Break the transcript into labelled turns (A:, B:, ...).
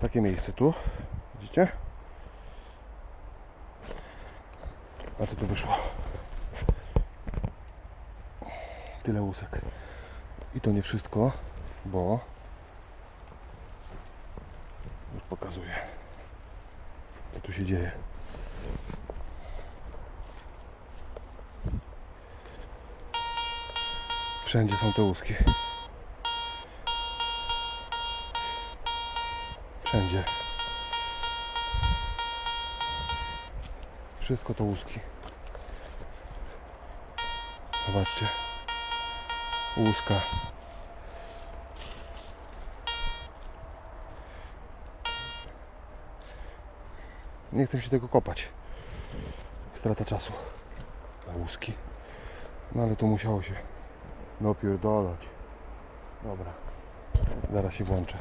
A: Takie miejsce tu. Widzicie? A co tu wyszło? Tyle łusek. I to nie wszystko, bo już pokazuję, co tu się dzieje. Wszędzie są te łuski. Wszędzie. Wszystko to łuski. Zobaczcie. Łuska. Nie chcę się tego kopać. Strata czasu. Łuski. No ale to musiało się napierdalać. Dobra. Zaraz się włączę.